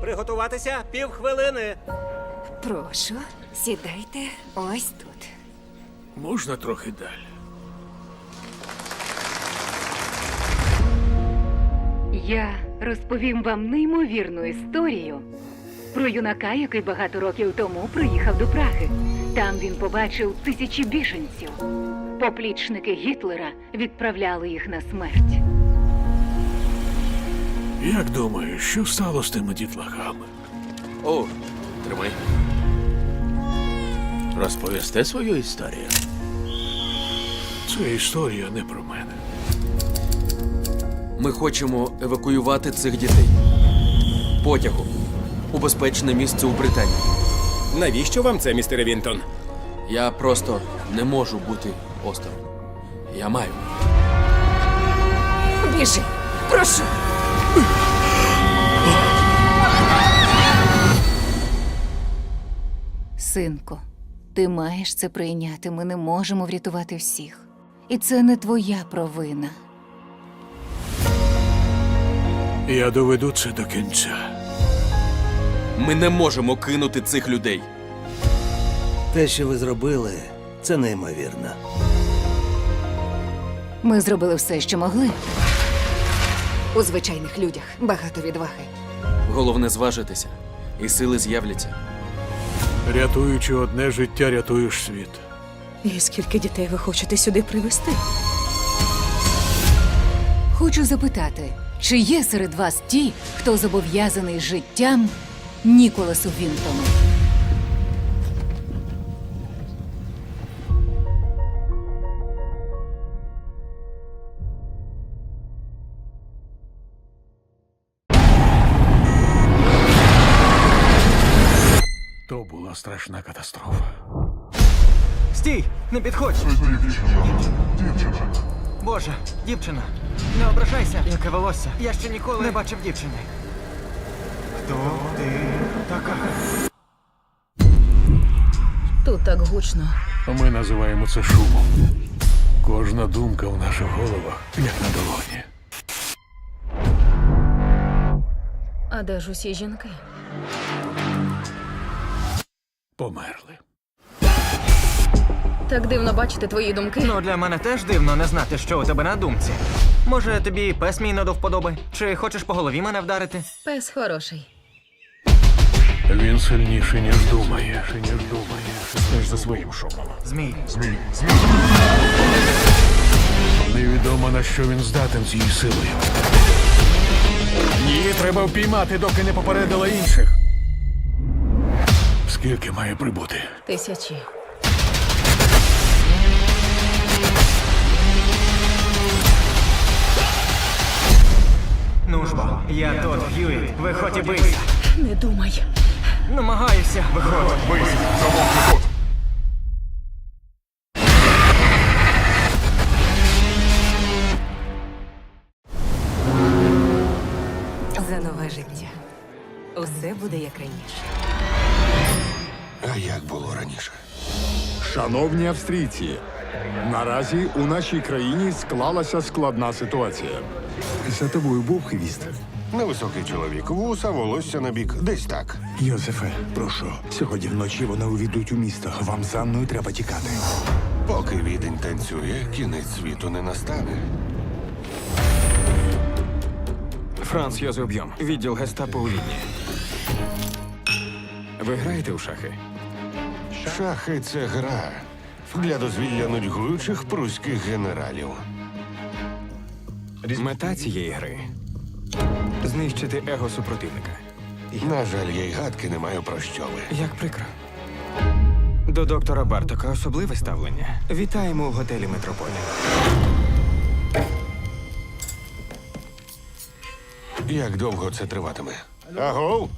Приготуватися півхвилини. Прошу, сідайте ось тут. Можна трохи далі. Я розповім вам неймовірну історію про юнака, який багато років тому приїхав до Праги. Там він побачив тисячі біженців. Поплічники Гітлера відправляли їх на смерть. Як думаєш, що стало з тими дітлахами? О, тримай. Розповісти свою історію. Це історія не про мене. Ми хочемо евакуювати цих дітей. Потягом. У безпечне місце у Британії. Навіщо вам це, містере Вінтон? Я просто не можу бути осторонь. Я маю. Біжи, прошу. Синку, ти маєш це прийняти. Ми не можемо врятувати всіх. І це не твоя провина. Я доведу це до кінця. Ми не можемо кинути цих людей. Те, що ви зробили, це неймовірно. Ми зробили все, що могли. У звичайних людях багато відваги. Головне зважитися, і сили з'являться. Рятуючи одне життя, рятуєш світ. І скільки дітей ви хочете сюди привезти? Хочу запитати, чи є серед вас ті, хто зобов'язаний життям Ніколасу Вінтону? Страшна катастрофа. Стій! Не підходь! Боже, дівчина. Не ображайся. Яке волосся. Я ще ніколи не бачив дівчини. Хто ти така? Тут так гучно. Ми називаємо це шумом. Кожна думка в наших головах, як на долоні. А де ж усі жінки? Померли. Так дивно бачити твої думки. Ну, для мене теж дивно не знати, що у тебе на думці. Може, тобі пес мій не до вподоби? Чи хочеш по голові мене вдарити? Пес хороший. Він сильніший, ніж думає. Ніж думає. Стеж за своїм шумом. Змій. Невідомо на що він здатен з її силою. Її треба впіймати, доки не попередила інших. Скільки має прибути? Тисячі. Ну ж бо, я тут, Хьюі. Виходь і бийся. Не думай. Намагаюся. Виходь. За нове життя. Усе буде як раніше. А як було раніше? Шановні австрійці, наразі у нашій країні склалася складна ситуація. За тобою був хвіст. Невисокий чоловік, вуса, волосся на бік, десь так. Йозефе, прошу, сьогодні вночі вони увійдуть у місто. Вам за мною треба тікати. Поки відень танцює, кінець світу не настане. Франц Йозоб'єм, відділ гестапо у Відні. Ви граєте у шахи? Шахи це гра для дозвілля нудьгуючих пруських генералів. Мета цієї гри знищити его супротивника. На жаль, я й гадки не маю про що ви. Як прикро. До доктора Бартока особливе ставлення. Вітаємо у готелі Метрополі. Як довго це триватиме? Агов!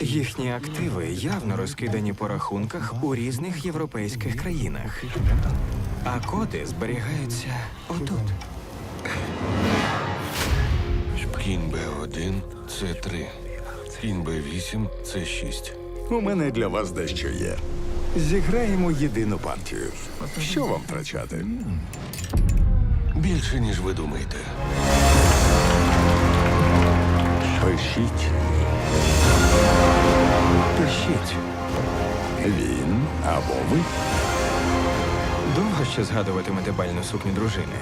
Їхні активи явно розкидані по рахунках у різних європейських країнах. А коди зберігаються отут. Кінь Б1 це 3. Кінь Б8 це 6. У мене для вас дещо є. Зіграємо єдину партію. Що вам втрачати? Більше, ніж ви думаєте. Пишіть або ви. Довго ще згадуватимете бальну сукню дружини?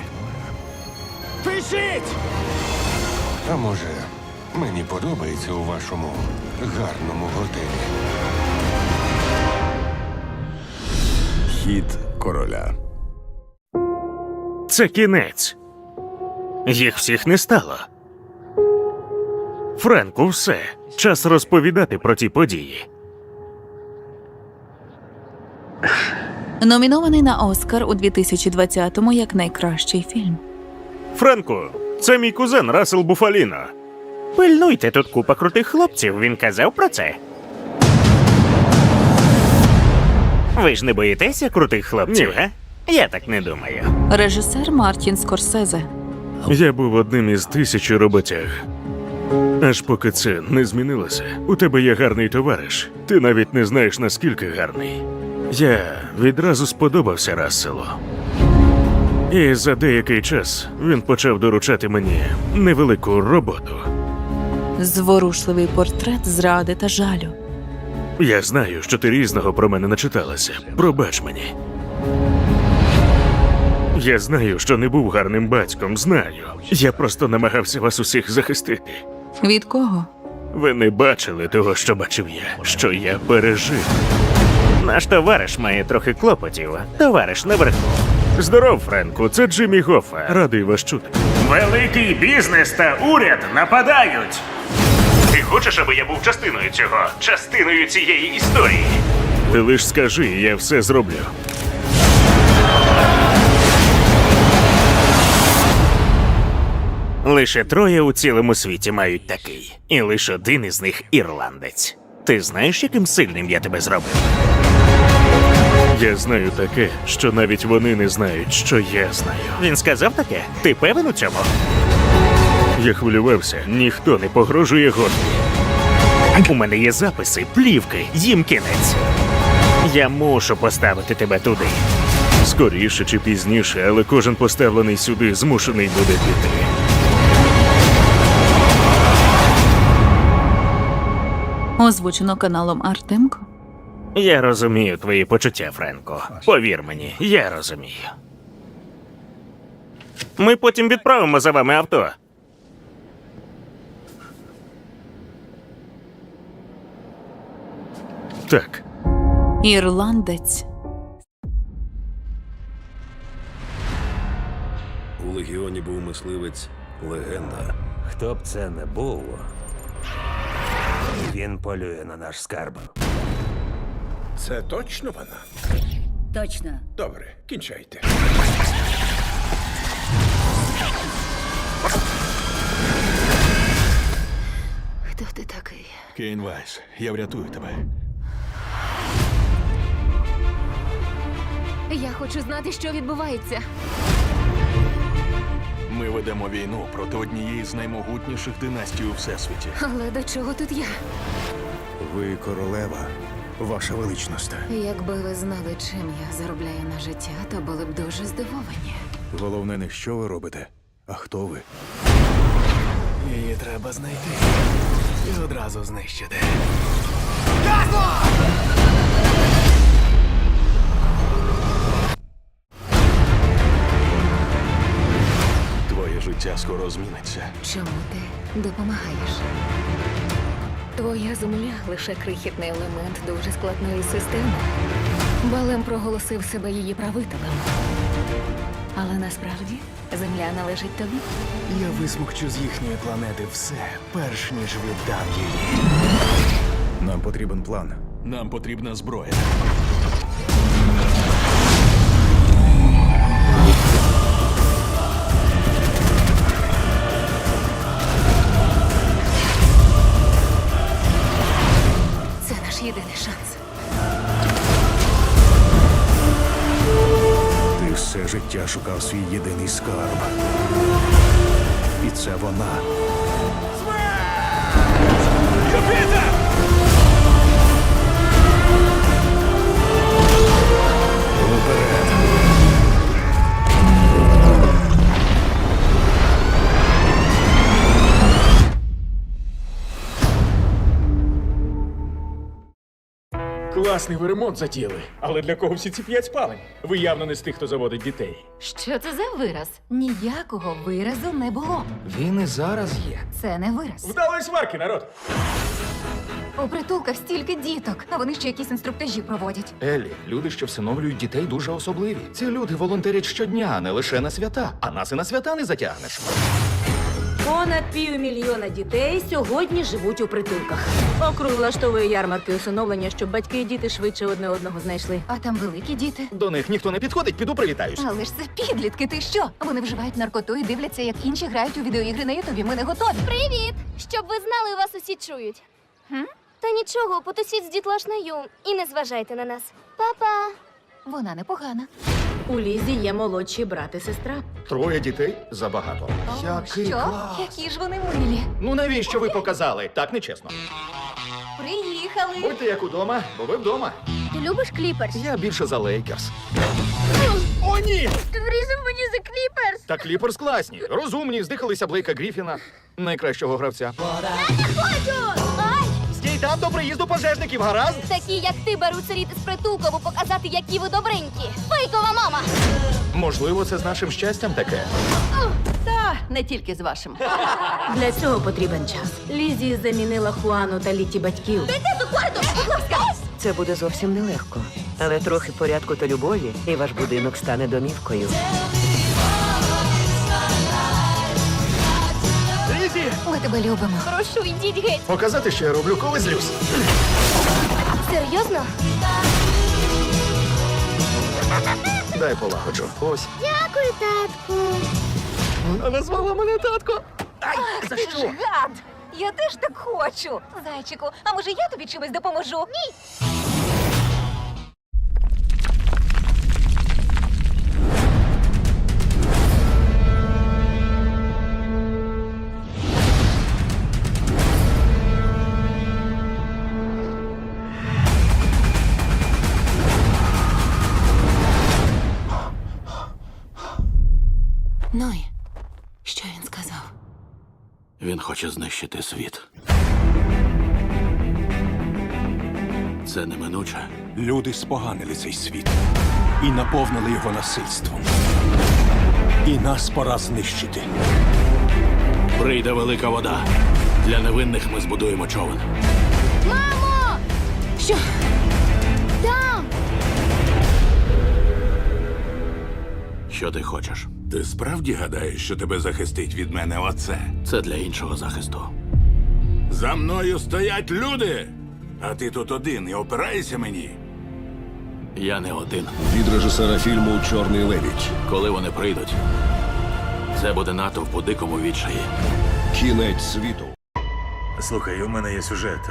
Пишіть! А може, мені подобається у вашому гарному готелі. Хід короля. Це кінець. Їх всіх не стало. Френку, все. Час розповідати про ті події. Номінований на Оскар у 2020-му як найкращий фільм. Френку, це мій кузен Расел Буфаліно. Пильнуйте тут купа крутих хлопців, він казав про це. Ви ж не боїтеся крутих хлопців, га? Я так не думаю. Режисер Мартін Скорсезе. Я був одним із тисячі роботяг. Аж поки це не змінилося. У тебе є гарний товариш. Ти навіть не знаєш, наскільки гарний. Я відразу сподобався Расселу. І за деякий час він почав доручати мені невелику роботу. Зворушливий портрет зради та жалю. Я знаю, що ти різного про мене начиталася. Пробач мені. Я знаю, що не був гарним батьком, знаю. Я просто намагався вас усіх захистити. Від кого? Ви не бачили того, що бачив я, що я пережив. Наш товариш має трохи клопотів. Товариш наверху. Здоров, Френку, це Джиммі Гофа. Радий вас чути. Великий бізнес та уряд нападають. Ти хочеш, аби я був частиною цього, частиною цієї історії? Ти лиш скажи, я все зроблю. Лише троє у цілому світі мають такий, і лише один із них ірландець. Ти знаєш, яким сильним я тебе зробив? Я знаю таке, що навіть вони не знають, що я знаю. Він сказав таке? Ти певен у цьому? Я хвилювався, ніхто не погрожує горді. У мене є записи, плівки, їм кінець. Я мушу поставити тебе туди. Скоріше чи пізніше, але кожен поставлений сюди змушений буде піти. Озвучено каналом Артемко. Я розумію твої почуття, Френко. Повір мені, я розумію. Ми потім відправимо за вами авто. Так, Ірландець. У легіоні був мисливець легенда. Хто б це не був, він полює на наш скарб. Це точно вона? Точно. Добре, кінчайте. Хто ти такий? Кейн Вайс, я врятую тебе. Я хочу знати, що відбувається. Ми ведемо війну проти однієї з наймогутніших династій у всесвіті. Але до чого тут я? Ви королева, ваша величність. Якби ви знали, чим я заробляю на життя, то були б дуже здивовані. Головне не що ви робите, а хто ви. Її треба знайти і одразу знищити. Твоє життя скоро зміниться. Чому ти допомагаєш? Твоя земля лише крихітний елемент дуже складної системи. Балем проголосив себе її правителем. Але насправді земля належить тобі. Я висмокчу з їхньої планети все, перш ніж віддам її. Нам потрібен план. Нам потрібна зброя. Життя шукав свій єдиний скарб. І це вона. Класний ви ремонт затіяли. Але для кого всі ці п'ять спалень? Ви явно не з тих, хто заводить дітей. Що це за вираз? Ніякого виразу не було. Він і зараз є. Це не вираз. Вдалої сварки, народ! У притулках стільки діток, а вони ще якісь інструктажі проводять. Еллі, люди, що всиновлюють дітей, дуже особливі. Ці люди волонтерять щодня, а не лише на свята. А нас і на свята не затягнеш. Понад півмільйона дітей сьогодні живуть у притулках. Округ влаштовує ярмарки усиновлення, щоб батьки і діти швидше одне одного знайшли. А там великі діти. До них ніхто не підходить, піду привітаюсь. Але ж це підлітки, ти що? Вони вживають наркоту і дивляться, як інші грають у відеоігри на Ютубі. Ми не готові. Привіт! Щоб ви знали, вас усі чують. Хм? Та нічого, потусіть з дітлашнею і не зважайте на нас. Па-па! Вона непогана. У Лізі є молодші брат і сестра. Троє дітей забагато. О, Який що? клас! Які ж вони милі. Ну навіщо ви показали? Так нечесно. Приїхали. Будьте як удома, бо ви вдома. Ти любиш кліперс? Я більше за Лейкерс. О, ні! Ти врізав мені за кліперс! Та кліперс класні, розумні, здихалися Блейка Гріфіна, найкращого гравця. Хочу! Ай! Стій там до приїзду пожежників, гаразд? Такі, як ти, беруть сиріти з притулку, аби показати, які ви добренькі. Фейкова мама! Можливо, це з нашим щастям таке. Та не тільки з вашим. Для цього потрібен час. Лізі замінила Хуану та літі батьків. Це буде зовсім нелегко. Але трохи порядку та любові, і ваш будинок стане домівкою. Тебе любимо. Прошу, йдіть геть. Показати, що я роблю, коли злюсь. Серйозно? Дай полагоджу. Ось. Дякую, татку. Вона назвала мене татко. Ай, за Ти що? гад! Я теж так хочу. Зайчику, а може я тобі чимось допоможу? Ні. Ну і що він сказав? Він хоче знищити світ. Це неминуче. Люди споганили цей світ і наповнили його насильством. І нас пора знищити. Прийде велика вода. Для невинних ми збудуємо човен. Мамо! Що? Що ти хочеш? Ти справді гадаєш, що тебе захистить від мене оце? Це для іншого захисту. За мною стоять люди! А ти тут один і опираєшся мені. Я не один. Від режисера фільму Чорний лебідь. Коли вони прийдуть, це буде натовп у дикому відчаї. Кінець світу. Слухай, у мене є сюжет.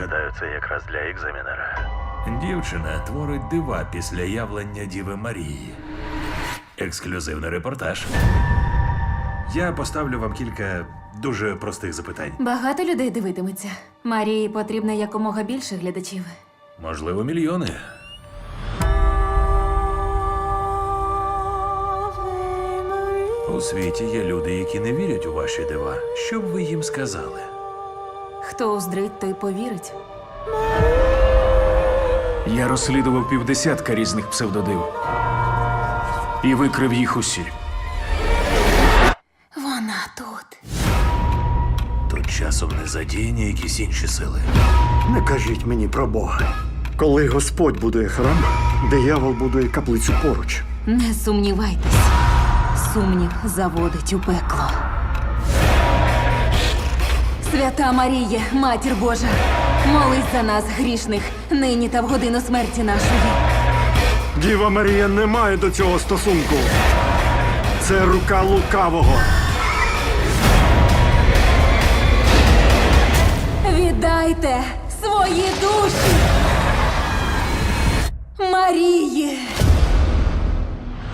Гадаю, це якраз для екзаменера. Дівчина творить дива після явлення Діви Марії. Ексклюзивний репортаж. Я поставлю вам кілька дуже простих запитань. Багато людей дивитиметься. Марії потрібно якомога більше глядачів. Можливо, мільйони. У світі є люди, які не вірять у ваші дива. Що б ви їм сказали? Хто уздрить, той повірить. Я розслідував півдесятка різних псевдодив. І викрив їх усі. Вона тут. Тут часом не задіяні якісь інші сили. Не кажіть мені про Бога. Коли Господь будує храм, диявол будує каплицю поруч. Не сумнівайтесь. Сумнів заводить у пекло. Свята Марія, матір Божа, молись за нас грішних, нині та в годину смерті нашої. Діва Марія не має до цього стосунку. Це рука лукавого. Віддайте свої душі. Марії.